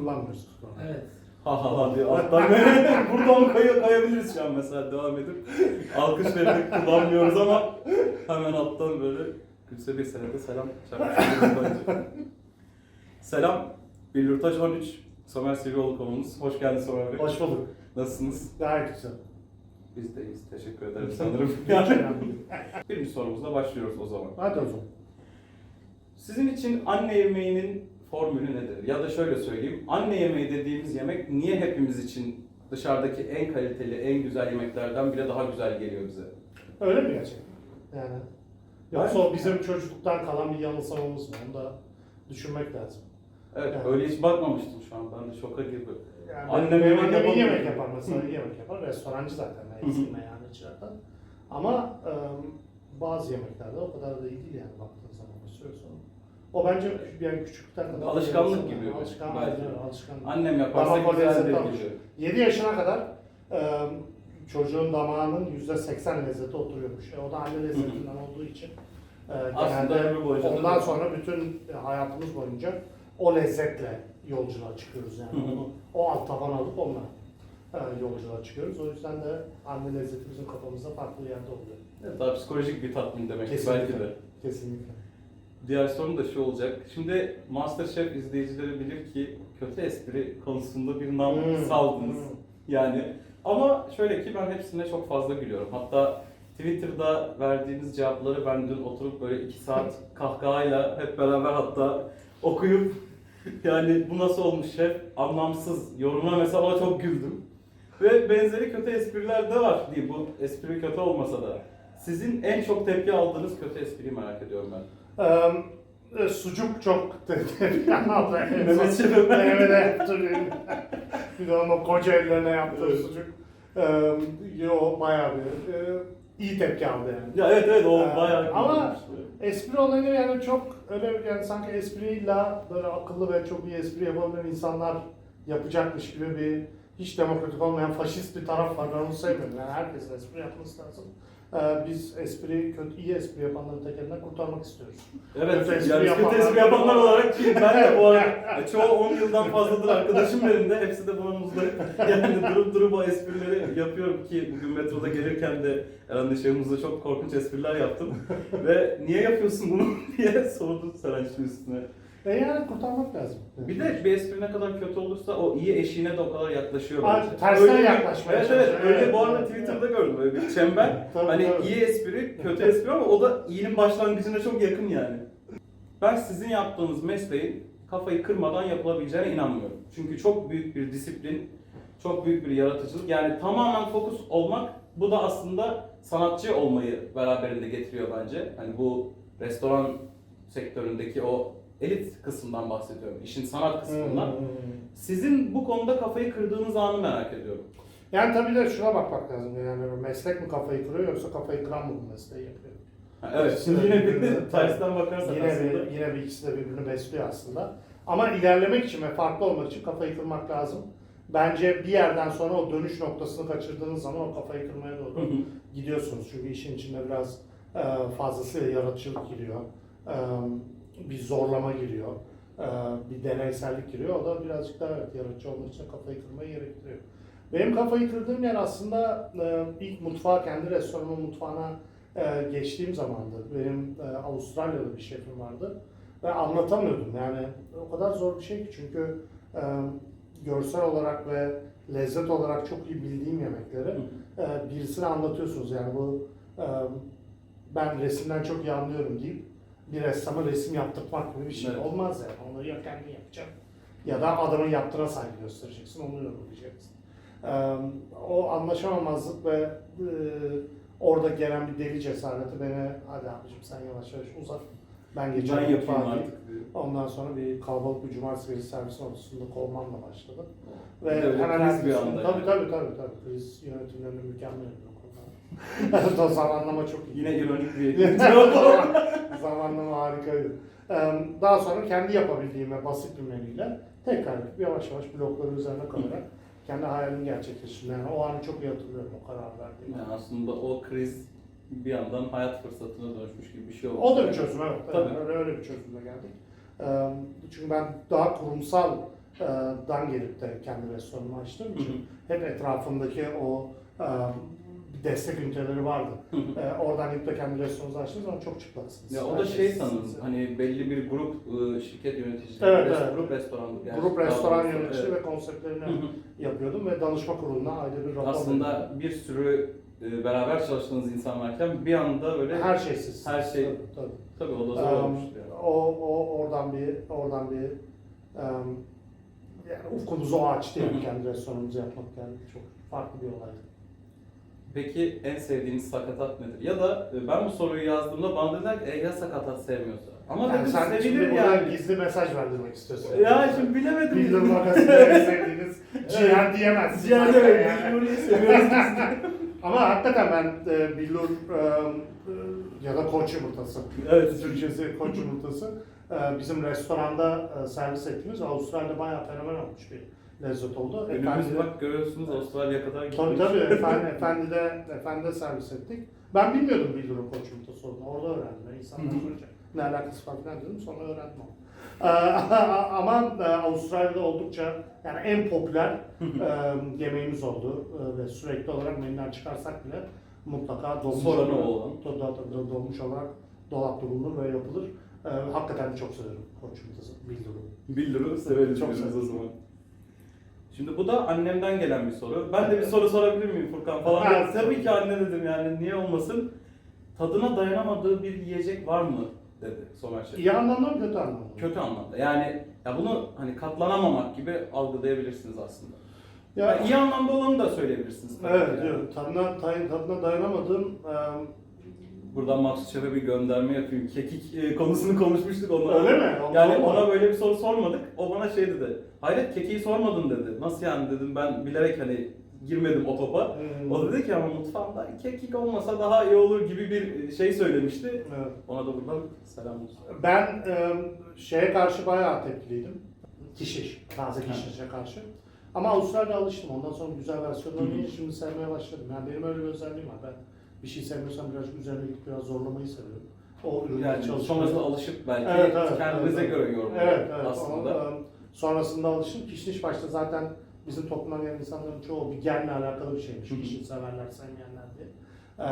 kullanmıyoruz. Evet. Ha ha ha diye alttan böyle buradan kay kayabiliriz şu an mesela devam edip. Alkış vererek kullanmıyoruz ama hemen alttan böyle Gülse bir senede selam çarpıştırıyoruz bence. Selam. Billurtaj 13. Somer Sivrioğlu konuğumuz. Hoş geldin Somer Bey. Hoş bulduk. Nasılsınız? Gayet güzel. Biz de iyiyiz. Teşekkür ederim sanırım. Birinci sorumuzla başlıyoruz o zaman. Hadi o zaman. Sizin için anne yemeğinin formülü nedir? Ya da şöyle söyleyeyim, anne yemeği dediğimiz yemek niye hepimiz için dışarıdaki en kaliteli, en güzel yemeklerden bile daha güzel geliyor bize? Öyle mi gerçekten? Yani. Yoksa o bizim çocukluktan kalan bir yanılsamamız mı? Onu da düşünmek lazım. Evet, Evet. öyle hiç bakmamıştım şu an. Ben de şoka girdim. Yani Annem benim yemek annem iyi yapamıyor. yemek yapar mesela, iyi yemek yapar. Restorancı zaten, hı. yani eski meyhanecilerden. Ama e, bazı yemeklerde o kadar da iyi değil yani baktığın zaman bir süre sonra. O bence yani küçüklükten kadar. Alışkanlık gibi Alışkanlık, belki. evet, alışkanlık. Annem yaparsa Damak güzeldir gibi. 7 yaşına kadar e, çocuğun damağının %80 lezzeti oturuyormuş. E, o da anne lezzetinden olduğu için e, Aslında genelde boyunca da- ondan sonra bütün hayatımız boyunca o lezzetle yolculuğa çıkıyoruz yani. Onu, o alt taban alıp onunla e, yolculuğa çıkıyoruz. O yüzden de anne lezzeti bizim kafamızda farklı bir yerde oluyor. Evet, daha psikolojik bir tatmin demek Kesinlikle. belki de. Kesinlikle. Diğer sorum da şu olacak. Şimdi Masterchef izleyicileri bilir ki kötü espri konusunda bir nam Hmm. saldınız. Hmm. Yani ama şöyle ki ben hepsine çok fazla gülüyorum. Hatta Twitter'da verdiğiniz cevapları ben dün oturup böyle iki saat kahkahayla hep beraber hatta okuyup yani bu nasıl olmuş şef anlamsız yorumuna mesela ona çok güldüm. Ve benzeri kötü espriler de var diye bu espri kötü olmasa da. Sizin en çok tepki aldığınız kötü espriyi merak ediyorum ben. Ee, sucuk çok yanaldı. Mehmet ben- Mehmet'e bir de onun o koca ellerine yaptığı Evet. sucuk. Ee, yo bayağı bir e, iyi tepki aldı yani. Ya evet evet o Ee, bayağı ama-. Espri olayını yani çok öyle yani sanki espriyle böyle akıllı ve çok iyi espri yapabilen insanlar yapacakmış gibi bir hiç demokratik olmayan faşist bir taraf var. Ben onu sevmiyorum. Yani herkesin espri yapması lazım. Ee, biz espri, kötü, iyi espri yapanların tekerinden kurtarmak istiyoruz. Evet, Kötü espri yani kötü yapanlar- espri yapanlar olarak ki ben de bu arada çoğu 10 yıldan fazladır arkadaşım benim de hepsi de bana muzdarip. Yani durup durup o esprileri yapıyorum ki bugün metroda gelirken de Eren Işığımızda çok korkunç espriler yaptım. Ve niye yapıyorsun bunu diye sordu Serenç'in üstüne. E yani kurtarmak lazım. Bir de bir espri ne kadar kötü olursa o iyi eşiğine de o kadar yaklaşıyor Abi, bence. tersten Öyle bir- yaklaşmaya Evet evet çalışıyor. öyle Evet. bu arada Twitter'da gördüm böyle bir çember. Tabii, hani tabii. iyi espri, kötü espri ama o da iyinin başlangıcına çok yakın yani. Ben sizin yaptığınız mesleğin kafayı kırmadan yapılabileceğine inanmıyorum. Çünkü çok büyük bir disiplin, çok büyük bir yaratıcılık. Yani tamamen fokus olmak bu da aslında sanatçı olmayı beraberinde getiriyor bence. Hani bu restoran sektöründeki o elit kısmından bahsediyorum. İşin sanat kısmından. Hmm. Sizin bu konuda kafayı kırdığınız anı merak ediyorum. Yani tabii de şuna bakmak lazım. Yani meslek mi kafayı kırıyor yoksa kafayı kıran mı bu mesleği yapıyor? Ha, evet, şimdi yine bir tersten bakarsak Yine aslında. bir, yine bir ikisi de birbirini besliyor aslında. Ama ilerlemek için ve farklı olmak için kafayı kırmak lazım. Bence bir yerden sonra o dönüş noktasını kaçırdığınız zaman o kafayı kırmaya Hı doğru hı. gidiyorsunuz. Çünkü işin içinde biraz e, fazlasıyla yaratıcılık giriyor. E, bir zorlama giriyor. E, bir deneysellik giriyor. O da birazcık daha evet, yaratıcı olmak için kafayı kırmayı gerektiriyor. Benim kafayı kırdığım yer aslında e, ilk mutfağa, kendi restoranımın mutfağına e, geçtiğim zamandı. Benim e, Avustralyalı bir şefim vardı. Ve anlatamıyordum yani o kadar zor bir şey ki çünkü e, görsel olarak ve lezzet olarak çok iyi bildiğim yemekleri e, birisine anlatıyorsunuz yani bu e, ben resimden çok iyi anlıyorum deyip bir ressama resim yaptırmak gibi bir şey Evet. olmaz yani. Onu ya kendin yapacaksın ya da adamın yaptığına saygı göstereceksin, onu yorumlayacaksın. E, o anlaşamamazlık ve e, orada gelen bir deli cesareti beni hadi abicim sen yavaş yavaş uzat. Ben Ben geçerim yapayım artık. Ondan sonra bir kalabalık bir cumartesi gecesi servisin ortasında kovmamla başladı. Ve öyle hemen kriz bir anda Tabii yani. tabii tabii tabii. Kriz yönetimlerinde mükemmel bir zamanlama çok iyi. Yine ironik bir zamanlama harikaydı. Daha sonra kendi yapabildiğim ve basit bir menüyle tekrar yavaş yavaş blokları üzerine koyarak kendi hayalimi gerçekleştirdim. Yani o anı çok iyi hatırlıyorum o karar verdiğim. Yani aslında o kriz bir yandan hayat fırsatına dönüşmüş gibi bir şey oldu. O da bir çözüm evet. Tabii. Öyle, öyle bir çözümle geldik. Çünkü ben daha kurumsal dan gelip de kendi restoranımı açtığım için hep etrafımdaki o destek üniteleri vardı. Hı hı. E, oradan gidip de kendi restoranınızı açtığınız zaman çok çıplaksınız. Ya o da şey sanırım hani belli bir grup e, şirket yöneticileri, Evet, evet. grup restorandı. Yani Grup restoran doğrusu, yönetici evet. ve konseptlerini yapıyordum ve danışma kuruluna ayrı bir rapor Aslında veriyordum. bir sürü e, beraber çalıştığınız insan varken bir anda böyle her şey siz. Her şey- Tabii, tabii. tabii o da zor Um, olmuştu yani. o, o oradan bir oradan bir um, yani ufkumuzu o açtı yani kendi restoranımızı yapmak yani çok farklı bir olaydı. Peki en sevdiğiniz sakatat nedir? Ya da e, ben bu soruyu yazdığımda bana dediler ki e, ya sakatat sevmiyorsa. Ama yani dedim sen şimdi sevilir buradan yani. gizli mesaj verdirmek istiyorsun. Ya şimdi bilemedim. Bildur makasında en sevdiğiniz ciğer diyemezsin. Yani. Nuri'yi seviyoruz biz de. Ama hakikaten ben e, billur e, e, ya da koç yumurtası. Evet. Türkçesi koç yumurtası. E, bizim restoranda e, servis ettiğimiz Avustralya'da bayağı fenomen olmuş bir lezzet oldu. Önümüz Efendi- bak görüyorsunuz Avustralya kadar gitmiş. Tabii tabii efendi, efendi de efendi de servis ettik. Ben bilmiyordum billurun koç yumurtası olduğunu. Orada öğrendim. İnsanlar sorunca ne alakası var falan dedim sonra öğrendim onu. Ee, ama e, Avustralya'da oldukça yani en popüler e, yemeğimiz oldu E, ve sürekli olarak menüden çıkarsak bile mutlaka dolmuş Soranı olarak, olan. do- do- do- dolmuş olarak dolapta bulunur ve yapılır. E, hakikaten çok severim koç yumurtası, billuru. Billur'u severiz Çok diyoruz o severiz. zaman. Şimdi bu da annemden gelen bir soru. Ben de bir soru sorabilir miyim Furkan falan? Evet. Tabii ki anne dedim yani niye olmasın? Tadına dayanamadığı bir yiyecek var mı? dedi Somer Şef. İyi anlamda mı kötü anlamda mı? Kötü anlamda. Yani ya bunu hani katlanamamak gibi algılayabilirsiniz aslında. Ya- Ya, iyi anlamda olanı da söyleyebilirsiniz. tabii Evet, yani. evet. Tadına, tay- tadına dayanamadığım e, Buradan Maksut Şef'e bir gönderme yapayım. Kekik e, konusunu konuşmuştuk onunla. Öyle mi? Yani Allah Allah. ona böyle bir soru sormadık. O bana şey dedi. Hayret kekiği sormadın dedi. Nasıl yani dedim ben bilerek hani girmedim o topa. Hmm. O dedi ki ama mutfağımda kekik olmasa daha iyi olur gibi bir şey söylemişti. Evet. Ona da buradan selam olsun. Ben e, şeye karşı bayağı tepkiliydim. Kişiş, taze kişişe karşı. Ama Avustralya'da alıştım. Ondan sonra güzel versiyonlarını şimdi sevmeye başladım. Yani benim öyle bir özelliğim var. Ben bir şey sevmiyorsam birazcık üzerine gidip biraz zorlamayı seviyorum. O Yani çalışmayı. sonrasında alışıp belki Evet, evet, kendinize evet, göre evet. yorumlayın Evet, evet. aslında. Ama, e, sonrasında alıştım. Kişniş başta zaten bizim toplumdan gelen insanların çoğu bir genle alakalı bir şeymiş. Kişniş severler, sevmeyenler diye. E,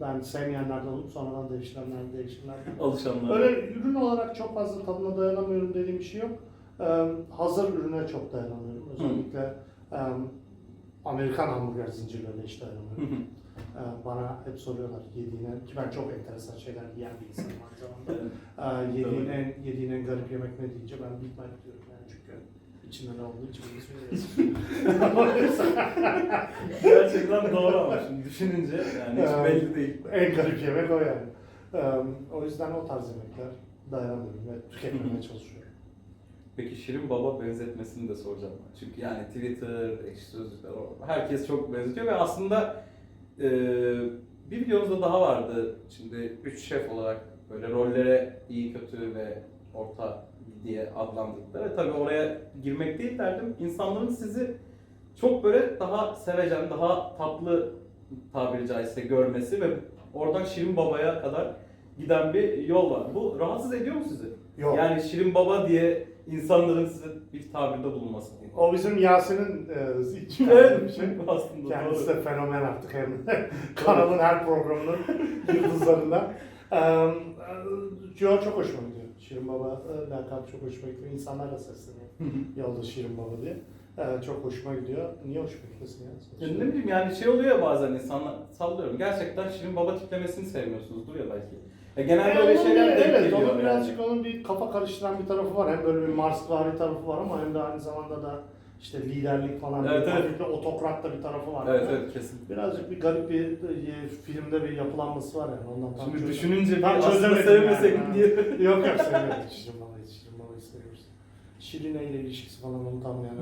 ben sevmeyenlerden olup sonradan değiştirenler, değiştirenlerden Alışanlar. Öyle ürün olarak çok fazla tadına dayanamıyorum dediğim bir şey yok. Hazır ürüne çok dayanamıyorum. Özellikle Amerikan hamburger zincirlerine hiç dayanamıyorum. Ee, bana hep soruyorlar yediğine, ki ben çok enteresan şeyler yiyen bir insanım aynı zamanda. Ee, yediğin, en, yediğin en garip yemek ne deyince ben Big Mac diyorum yani çünkü içinde ne olduğu hiç bilmiyorum. Gerçekten doğru ama şimdi düşününce yani hiç Evet. belli değil. en garip yemek o yani. Ee, o yüzden o tarz yemekler dayanamıyorum ve tüketmemeye çalışıyorum. Peki Şirin Baba benzetmesini de soracağım. Çünkü yani Twitter, ekşi sözlükler, herkes çok benzetiyor ve aslında e, bir videomuzda daha vardı. Şimdi üç şef olarak böyle rollere iyi, kötü ve orta diye adlandırdıkları. Ve tabii oraya girmek değil derdim. İnsanların sizi çok böyle daha sevecen, daha tatlı tabiri caizse görmesi ve oradan Şirin Baba'ya kadar giden bir yol var. Bu rahatsız ediyor mu sizi? Yok. Yani Şirin Baba diye insanların size bir tabirde bulunması diye. O bizim Yasin'in e, çıkardığı bir şey. aslında Kendisi doğru. de fenomen artık hem kanalın her programının yıldızlarından. Eee Yo çok hoşuma gidiyor. Şirin Baba e, lakabı çok hoşuma gidiyor. İnsanlar da sesleniyor. Yolda Şirin Baba diye. Eee, çok hoşuma gidiyor. Niye hoşuma gitmesin ya? Ya ne bileyim yani şey oluyor ya bazen insanlar sallıyorum. Gerçekten Şirin Baba tiplemesini sevmiyorsunuzdur ya belki. Ya genelde öyle şeyler bir- denk Evet, geliyor onun yani. birazcık onun bir kafa karıştıran bir tarafı var. Hem böyle bir Marsvari tarafı var ama hem de aynı zamanda da işte liderlik falan Evet, bir evet. bir otokrat da bir tarafı var. Evet Yani evet kesin. Birazcık bir garip bir e, filmde bir yapılanması var yani ondan tam Şimdi çözemedim. düşününce bir Tam aslında çözemedim sevmesek yani. diye. Yok yok seviyoruz. Şirin Baba'yı, Şirin Baba'yı seviyoruz. Şirine ile ilişkisi falan onu tam yani.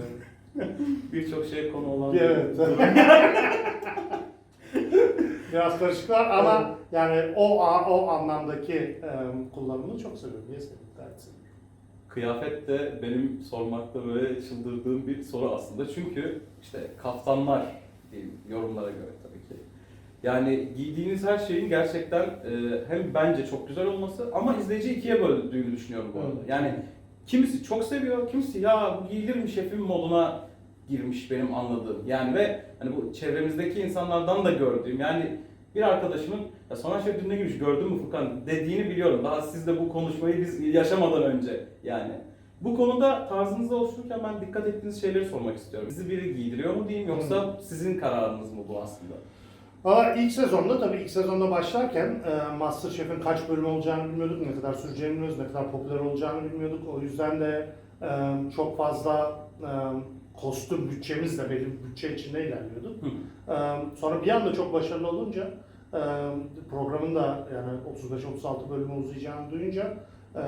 Birçok şey konu olan Evet. Biraz karışık var ama yani o o anlamdaki e, kullanımını çok seviyorum. Niye seviyorum? Seviyorum. Kıyafet de benim sormakta böyle çıldırdığım bir soru aslında. Çünkü işte kaftanlar diyeyim yorumlara göre tabii ki. Yani giydiğiniz her şeyin gerçekten e, hem bence çok güzel olması ama izleyici ikiye böldüğünü düşünüyorum bu arada. Evet. Yani kimisi çok seviyor, kimisi ya bu giyilir mi şefim moduna girmiş benim anladığım. Yani ve hani bu çevremizdeki insanlardan da gördüğüm yani bir arkadaşımın ya Soner Şef dün ne giymiş gördün mü Furkan dediğini biliyorum. Daha siz de bu konuşmayı biz yaşamadan önce yani. Bu konuda tarzınızı oluştururken ben dikkat ettiğiniz şeyleri sormak istiyorum. Sizi biri giydiriyor mu diyeyim yoksa sizin kararınız mı bu aslında? Valla ilk sezonda tabii ilk sezonda başlarken e, Masterchef'in kaç bölüm olacağını bilmiyorduk, ne kadar süreceğini bilmiyorduk, ne kadar popüler olacağını bilmiyorduk. O yüzden de e, çok fazla e, kostüm bütçemiz de belli bir bütçe içinde ilerliyorduk. Hı. E, sonra bir anda çok başarılı olunca e, programın da yani 35-36 bölümü uzayacağını duyunca e,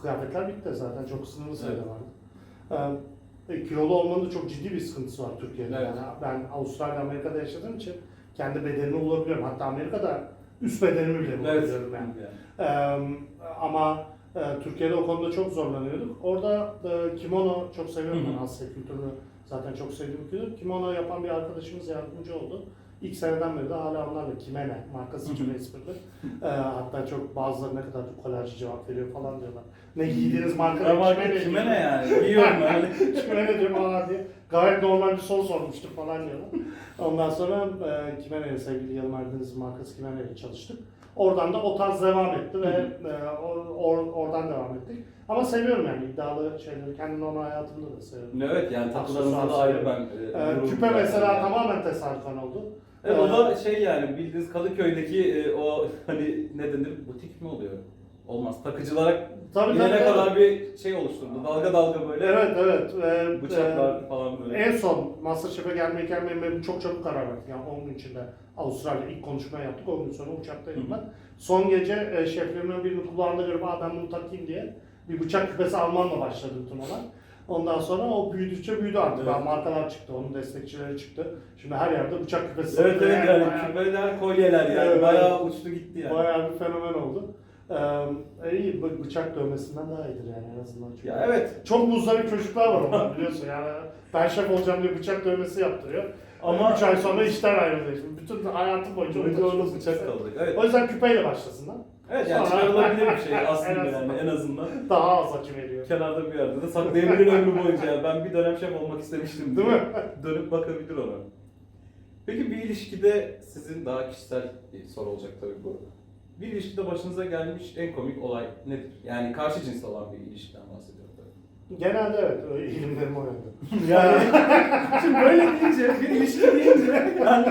kıyafetler bitti zaten çok sınırlı sayıda vardı. E, e, kilolu olmanın da çok ciddi bir sıkıntısı var Türkiye'de. Evet. Yani ben Avustralya, Amerika'da yaşadığım için kendi bedenimi bulabiliyorum. Hatta Amerika'da üst bedenimi bile bulabiliyorum yani. Ee, ama e, Türkiye'de o konuda çok zorlanıyorduk. Orada e, kimono çok seviyorum ben Asya kültürünü zaten çok sevdiğim kültür. Kimono yapan bir arkadaşımız yardımcı oldu. İlk seneden beri de hala onlarla Kimene markası için esprili. Ee, hatta çok bazıları ne kadar kolajcı cevap veriyor falan diyorlar. Ne giydiğiniz marka Ama Kimene kime diyor. ne yani? Giyiyorum yani. Kimene diyorum aa diye. Gayet normal bir soru sormuştur falan diyorlar. Ondan sonra e, Kimene'yle sevgili Yalın Erdeniz markası Kimene'yle çalıştık. Oradan da o tarz devam etti ve e, or- or- oradan devam ettik. Ama seviyorum yani iddialı şeyleri. Kendi normal hayatımda da seviyorum. Evet yani takılarınızda da ayrı ben. e, yorum küpe mesela yani. tamamen tesadüfen oldu. Evet o da şey yani bildiğiniz Kadıköy'deki e, o hani ne denir butik mi oluyor? Olmaz. Takıcılara Tabii, gidene tabii, kadar bir şey oluşturdu. Dalga dalga böyle Evet evet. Ee, bıçaklar falan e, böyle. en son Masterchef'e gelmeyken benim, benim çok çabuk karar verdim. Yani 10 gün içinde Avustralya ilk konuşmayı yaptık. 10 gün sonra uçaktaydım Hı hı. ben. Son gece e, şeflerimin birini kulağında görüp Aa, ben bunu takayım diye bir bıçak küpesi almanla başladı olay. Ondan sonra o büyüdükçe büyüdü artık. Evet. Yani markalar çıktı, onun destekçileri çıktı. Şimdi her yerde bıçak küpesi Evet evet yani bayağı- küpeler, kolyeler yani Evet, bayağı uçtu gitti yani. Bayağı bir fenomen oldu. Ee, iyi bı- bıçak dövmesinden daha iyidir yani en azından. Çünkü Ya evet Çok muzdarip çocuklar var onlar biliyorsun yani. Ben şef olacağım diye bıçak dövmesi yaptırıyor. Ama Ama- 3 ay sonra işten ayrılıyor. Şimdi bütün hayatım boyunca Önce onu orada bıçak kalacak. Evet. O yüzden küpeyle başlasınlar. Evet yani Sonra- çıkarılabilir bir şey aslında En yani azından. en azından. Daha az acı veriyor. Kenarda bir yerde de saklayabilir ömrü boyunca. Yani ben bir dönem şef olmak istemiştim Değil mi? Dönüp bakabilir ona. Peki bir ilişkide sizin daha kişisel bir soru olacak tabii bu. Bir ilişkide başınıza gelmiş en komik olay nedir? Yani karşı cins olan bir ilişkiden bahsediyorum. Genelde evet. öyle Eğilimlerim o yönde. Yani şimdi böyle deyince bir ilişki deyince yani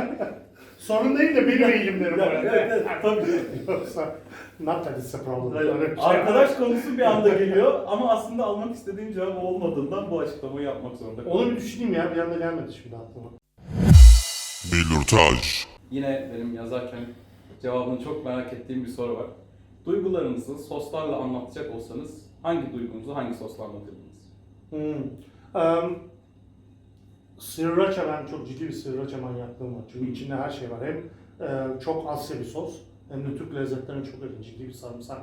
Sorun değil de benim eğilimlerim yönde. evet, evet, tabii. Yoksa not that it's a problem. Öyle şey. arkadaş konusu bir anda geliyor ama aslında almak istediğim cevap olmadığından bu açıklamayı yapmak zorunda kaldım. Onu bir düşüneyim ya. Bir anda gelmedi şimdi aklıma. Belirtaj. Yine benim yazarken cevabını çok merak ettiğim bir soru var. Duygularınızı soslarla anlatacak olsanız hangi duygunuzu hangi sosla anlatırdınız? Hmm. Um, sriracha ben çok ciddi bir sriracha manyaklığım var. Çünkü Hı. içinde her şey var. Hem e, çok Asya bir sos hem de Türk lezzetlerine çok yakın. Ciddi bir sarımsak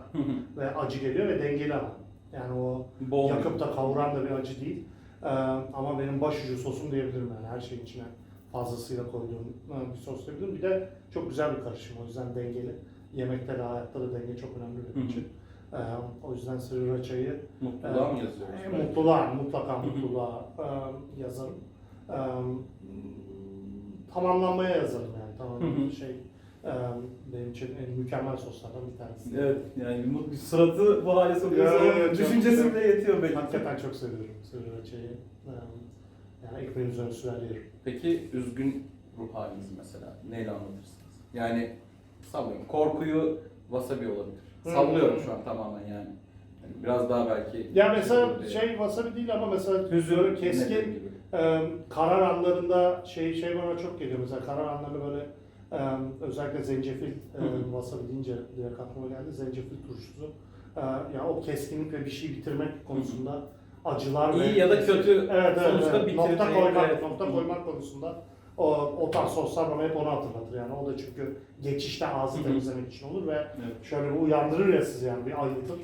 ve acı geliyor ve dengeli ama. Yani o Bol. yakıp da kavuran da bir acı değil. E, ama benim başucu sosum diyebilirim yani her şeyin içine fazlasıyla koyduğum e, bir sos diyebilirim. Bir de çok güzel bir karışım o yüzden dengeli. Yemekte de hayatta da denge çok önemli benim için. E, o yüzden sriracha'yı Mutluluğa mı ee, yazıyoruz? Mutluluğa, mutlaka mutluluğa e, yazarım. E, tamamlanmaya yazarım yani. Tamam şey e, benim için en mükemmel soslardan bir tanesi. Evet yani mutlu suratı bu hale sokuyorsa evet, düşüncesi bile yetiyor belki. Hakikaten çok seviyorum sriracha'yı. E, yani ekmeğin üzerine sürer yerim. Peki üzgün ruh halinizi mesela neyle anlatırsınız? Yani sallıyorum korkuyu wasabi olabilir. Hı. Sallıyorum şu an tamamen yani. Yani biraz daha belki... Ya mesela şey wasabi değil ama mesela Hüzün, keskin e, karar anlarında şey şey bana çok geliyor. Mesela karar anlarında böyle e, özellikle zencefil e, Hı hı. wasabi deyince direkt aklıma geldi. Zencefil turşusu. E, yani o keskinlik ve bir şey bitirmek konusunda acılar ve İyi ya da kötü evet, evet, sonuçta evet. nokta bitireceği koymak, ve- nokta koymak konusunda o, o tarz soslar bana hep onu hatırlatır yani. O da çünkü geçişte ağzı temizlemek için olur ve Evet. şöyle bir uyandırır ya sizi yani bir ayıltır.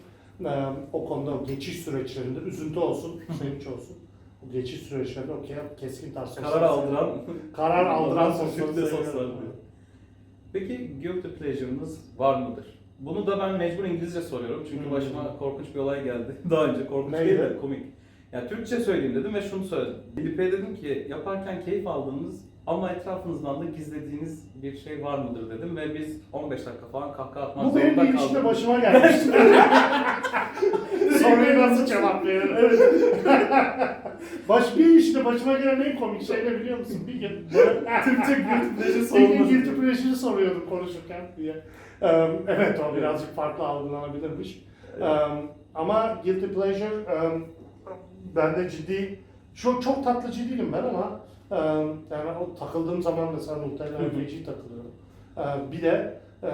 Ee, o konuda o geçiş süreçlerinde üzüntü olsun, sevinç olsun. O geçiş süreçlerinde o ke- keskin tarz sosları Karar aldıran karar aldıran soslar. Peki guilty pleasure'ınız var mıdır? Bunu da ben mecbur İngilizce soruyorum çünkü Hmm. başıma korkunç bir olay geldi. Daha önce korkunç Neydi? değil de komik. Ya Türkçe söyleyeyim dedim ve şunu söyledim. Filipe dedim ki yaparken keyif aldığınız ama etrafınızdan da gizlediğiniz bir şey var mıdır dedim ve biz 15 dakika falan kahkaha atmak Bu benim zorunda bir kaldık. başıma gelmişti. Soruyu nasıl cevap veririm? Baş, bir ilişkide başıma gelen en komik şey ne biliyor musun? Bir gün Türkçe guilty pleasure bir gün guilty pleasure'ı soruyordum konuşurken diye. Em, evet o birazcık farklı algılanabilirmiş. Em, ama guilty pleasure em, bende ciddi, çok çok tatlıcı değilim ben ama em, yani o takıldığım zaman mesela hı. feci takılıyorum. Em, bir de em,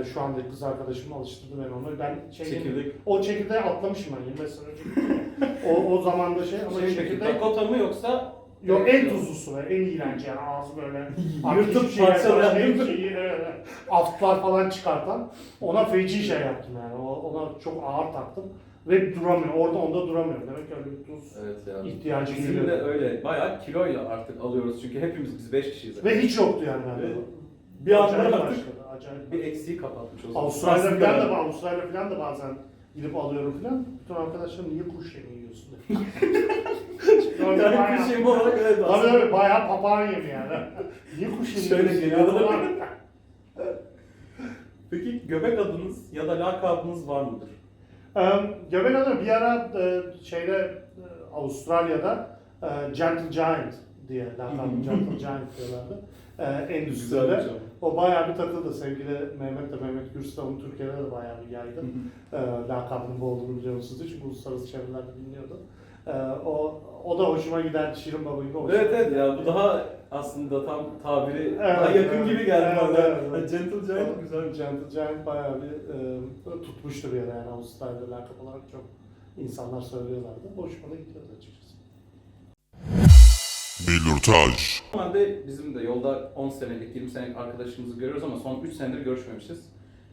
e, şu anda kız arkadaşım alıştırdı beni onu. Ben şey, Çekirdek. o çekirdeği atlamışım ben 20 sene önce. o, o zaman da şey ama Şey peki çekirdek Dakota mı yoksa Yok en tuzlusu ve en iğrenç yani ağzı böyle Yırtıp şey parçalayan yapmayan, değil mi? şeyi, evet, evet. aftlar falan çıkartan ona feci şey yaptım yani O- ona çok ağır taktım ve duramıyor orada onda duramıyor demek ki öyle bir tuz Evet ya. ihtiyacı Bizim de geliyor öyle bayağı kiloyla artık alıyoruz çünkü hepimiz biz 5 kişiyiz. ve hiç yoktu yani bende. Evet. Bir anda Acayip artık başladı, acayip. bir eksiği kapatmış o zaman. Avustralya Aslında falan da Avustralya falan da bazen gidip alıyorum falan. Bütün arkadaşlarım niye kuş yemeği yiyorsun. Öyle Yani bayağı- bir şey bu olarak evet Tabii aslında. tabii bayağı papağan yemi yani. Niye kuş yemi Şöyle yiyorsun ya falan. Peki göbek adınız ya da lakabınız var mıdır? Um, Göbek adı bir ara e, şeyde e, Avustralya'da e, Gentle Giant diye lakabı Gentle Giant diyorlardı. E, endüstride. Güzelmiş O bayağı bir takıldı. Sevgili Mehmet de Mehmet Gürstal'ın Türkiye'de de bayağı bir yaydı. ama. E, lakabının bu olduğunu biliyor musunuz? Çünkü uluslararası çevrelerde biliniyordu. E, o, o da hoşuma giden Şirin Baba gibi hoşuma evet evet ya bu daha aslında tam tabiri Evet, daha yakın evet. gibi geldi Evet, bana. evet, evet. Gentle Giant güzel. Gentle Giant bayağı bir e, tutmuştu bir ara yani Avustralya'da lakap olarak çok insanlar söylüyorlardı. Hoşuma da gidiyordu açıkçası. Belirtaj. Normalde bizim de yolda 10 senelik, 20 senelik arkadaşımızı görüyoruz ama son 3 senedir görüşmemişiz.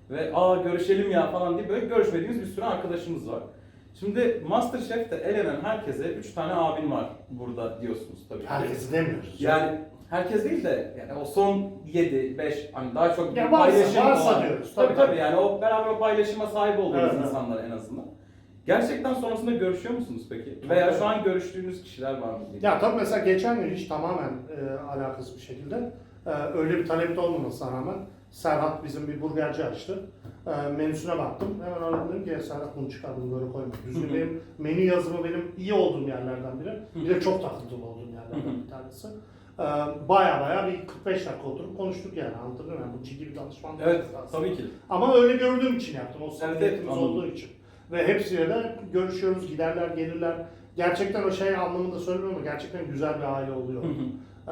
Ve aa görüşelim ya falan diye böyle görüşmediğimiz bir sürü arkadaşımız var. Şimdi Masterchef'te elenen herkese 3 tane abin var burada diyorsunuz tabii. Herkesi demiyoruz. Yani herkes değil de yani o son 7, 5 hani daha çok Ya bir varsa- paylaşım varsa olan- diyoruz, Tabii tabii, tabii, tabii. yani o beraber o paylaşıma sahip oluyoruz Evet, evet. insanlar en azından. Gerçekten sonrasında görüşüyor musunuz peki? Veya şu an görüştüğünüz kişiler var mı? diye. Ya tabii mesela geçen gün hiç tamamen e, alakasız bir şekilde e, öyle bir talepte olmamasına rağmen Serhat bizim bir burgerci açtı. E, menüsüne baktım. Hemen aradım dedim ki "Ya Serhat bunu çıkar bunu böyle koyma. Düzgün benim menü yazımı benim iyi olduğum yerlerden biri. Bir de çok takıntılı olduğum yerlerden bir tanesi. E, baya baya bir 45 dakika oturup konuştuk yani anladın mı? Bu ciddi bir danışmanlık. Evet, aslında. tabii ki. Ama öyle gördüğüm için yaptım. O samimiyetimiz anladım. olduğu için. Ve hepsiyle de görüşüyoruz, giderler, gelirler. Gerçekten o şey anlamında söylemiyorum ama gerçekten güzel bir aile oluyor. Ee,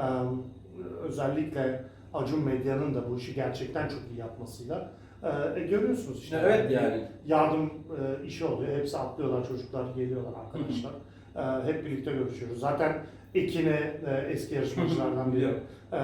özellikle Acun Medya'nın da bu işi gerçekten çok iyi yapmasıyla. Ee, e, görüyorsunuz işte. Evet yani. Yardım e, işi oluyor. Hepsi atlıyorlar, çocuklar geliyorlar arkadaşlar. Ee, hep birlikte görüşüyoruz. Zaten Ekin'i e, eski yarışmacılardan biri. Ee,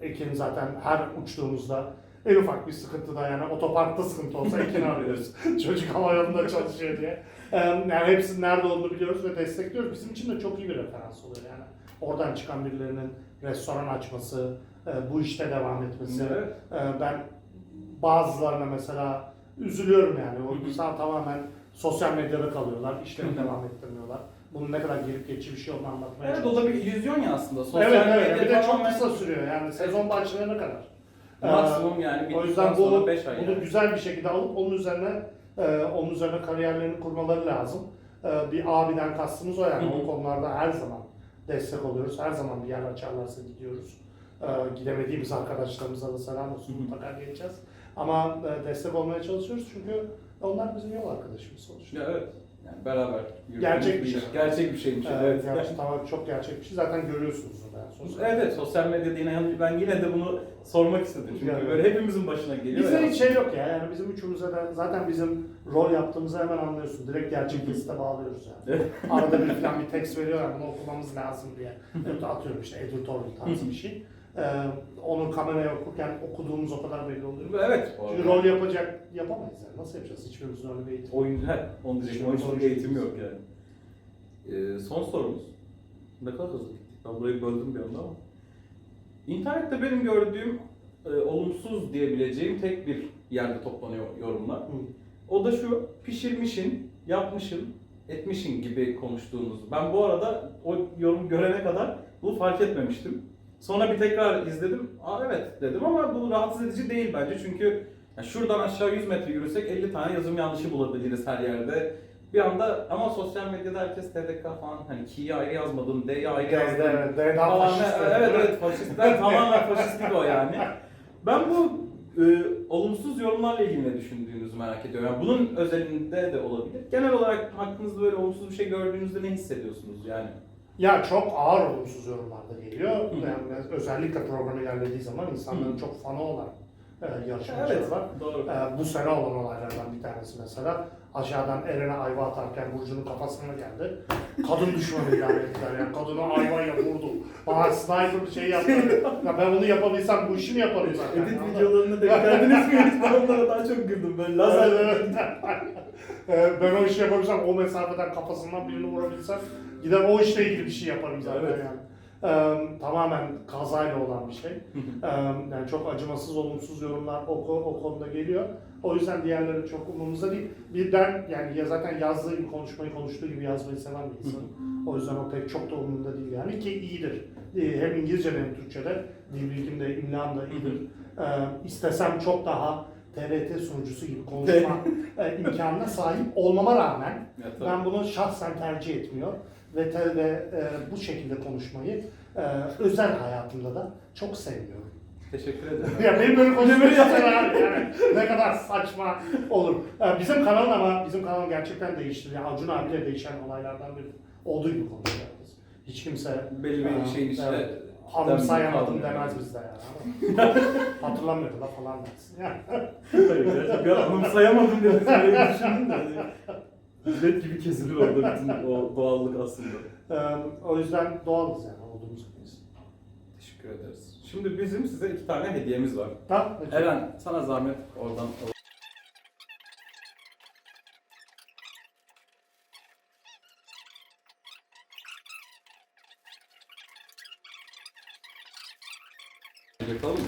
Ekin zaten her uçtuğumuzda en ufak bir sıkıntıda yani otoparkta sıkıntı olsa Ekin'i arıyoruz. Çocuk hava yolunda çalışıyor diye. Yani hepsinin nerede olduğunu biliyoruz ve destekliyoruz. Bizim için de çok iyi bir referans oluyor yani. Oradan çıkan birilerinin restoran açması, e, bu işte devam etmesi. Evet. Ee, ben bazılarına mesela üzülüyorum yani. O insan tamamen sosyal medyada kalıyorlar, işlerini devam ettirmiyorlar. Bunun ne kadar gelip geçici bir şey olduğunu anlatmaya Evet o da bir illüzyon ya aslında. Sosyal Evet evet bir de çok kısa sürüyor yani sezon başlayana kadar. Maksimum yani o bittikten yüzden sonra bu 5 ay bunu yani. güzel bir şekilde alıp onun üzerine e, onun üzerine kariyerlerini kurmaları lazım. E, bir abiden kastımız o yani Hı hı. o konularda her zaman destek oluyoruz. Her zaman bir yer açarlarsa gidiyoruz. E, gidemediğimiz arkadaşlarımıza da selam olsun Hı hı. mutlaka geleceğiz. Ama e, destek olmaya çalışıyoruz çünkü onlar bizim yol arkadaşımız sonuçta. Ya evet. Yani beraber yürüdüğümüz Gerçek bir şey. Gerçek bir şeymiş. Evet, gerçi, tamam çok gerçek bir şey. Zaten görüyorsunuz onu yani Evet, evet sosyal medyada yine yani ben yine de bunu sormak istedim çünkü Yani. böyle hepimizin başına geliyor. Bizde hiç şey yok ya. Yani bizim üçümüze de zaten bizim rol yaptığımızı hemen anlıyorsun. Direkt gerçek kesite bağlıyoruz yani. Evet. Arada bir falan bir tekst veriyorlar bunu okumamız lazım diye. Evet, atıyorum işte editorial tarzı bir şey. Ee, onu kameraya okurken okuduğumuz o kadar belli oluyor. Evet. bu Çünkü arada. rol yapacak yapamayız yani. Nasıl yapacağız? Hiçbirimizin öyle bir eğitim. Oyuncu, he, onu diyecektim. Oyuncu eğitimi değiliz. yok yani. Ee, son sorumuz. Ne kadar hızlı gittik. Ben burayı böldüm bir anda ama. İnternette benim gördüğüm e, olumsuz diyebileceğim tek bir yerde toplanıyor yorumlar. Hı. O da şu, pişirmişin, yapmışın, etmişin gibi konuştuğunuz. Ben bu arada o yorum görene kadar bunu fark etmemiştim. Sonra bir tekrar izledim. Aa evet dedim ama bu rahatsız edici değil bence. Çünkü ya şuradan aşağı 100 metre yürüsek 50 tane yazım yanlışı bulabiliriz her yerde. Bir anda ama sosyal medyada herkes TDK falan hani ki'yi ayrı yazmadın, D'yi ayrı yazdın. Evet, evet, Falan. faşist. Evet evet faşistler tamamen faşistlik o yani. Ben bu e, olumsuz yorumlarla ilgili ne düşündüğünüzü merak ediyorum. Yani bunun özelinde de olabilir. Genel olarak hakkınızda böyle olumsuz bir şey gördüğünüzde ne hissediyorsunuz yani? Ya çok ağır olumsuz yorumlar da geliyor. Yani özellikle program ilerlediği zaman insanların çok fanı olan e, yarışmacılar var. doğru. E, bu sene olan olaylardan bir tanesi mesela. Aşağıdan Eren'e ayva atarken Burcu'nun kafasına geldi. Kadın düşmanı ilan ettiler yani. Kadını ayvayla vurdu. Bana sniper bir şey yaptı. ya ben onu yapabilsem bu işi mi yaparım zaten? Edit Anladın mı? videolarını denk geldiniz mi? Ben onlara daha çok güldüm. Ben lazer... Evet, evet. E, ben o işi yapabilsem o mesafeden kafasından birini vurabilsem gider o işle ilgili bir şey yaparım zaten Evet. yani. E, tamamen kazayla olan bir şey. E, yani çok acımasız, olumsuz yorumlar o, o konuda geliyor. O yüzden diğerleri çok umurumuzda değil. Birden yani ya zaten yazdığı gibi konuşmayı konuştuğu gibi yazmayı seven bir insan. O yüzden o pek çok da umurumda değil yani ki iyidir. Hem İngilizce hem Türkçe'de dil bilgim de imlam da iyidir. E, istesem çok daha TRT sunucusu gibi konuşma imkanına sahip olmama rağmen ben bunu şahsen tercih etmiyor ve, te- ve e, bu şekilde konuşmayı e, özel hayatımda da çok sevmiyorum. Teşekkür ederim. ya benim böyle konuşmayı sever yani ne kadar saçma olur. E, bizim kanal ama bizim kanal gerçekten değişti. Yani Acun abiyle değişen olaylardan biri. Olduğu gibi konuşuyor herkes. Hiç kimse Belli bir e, şeyin içine... evet, hanım sayamadım kalmıyor. demez bizde yani. Hatırlamıyordu da falan dersin. Yani. Tabii gerçekten anımsayamadım dedi. Böyle düşündüm de. Jilet gibi kesilir orada bütün o doğallık aslında. E, o yüzden doğalız yani olduğumuz gibiyiz. Teşekkür ederiz. Şimdi bizim size iki tane hediyemiz var. Tamam. Eren sana zahmet oradan Yapalım mı?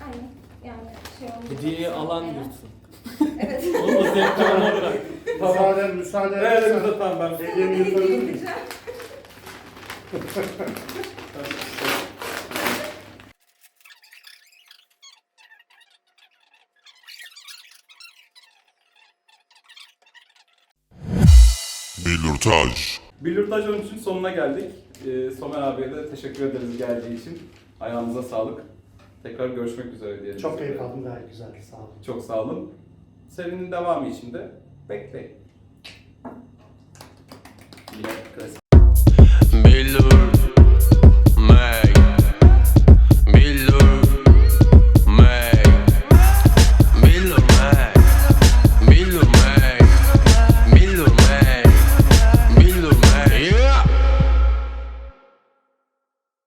Aynen. Yani şey. Hediyeyi alan yurtsun. Evet. Oğlum o zevki ona bırak. Müsaade, müsaade Evet, edersen evet, tamam ben. hediyemi yutabilir miyim? Diyeceğim. Belirtaj. Billurtaj için sonuna geldik. Ee, Somer abiye de teşekkür ederiz geldiği için. Ayağınıza sağlık. Tekrar görüşmek üzere diyelim. Çok keyif aldım gayet güzeldi sağ olun. Çok sağ olun. Serinin devamı için de backpack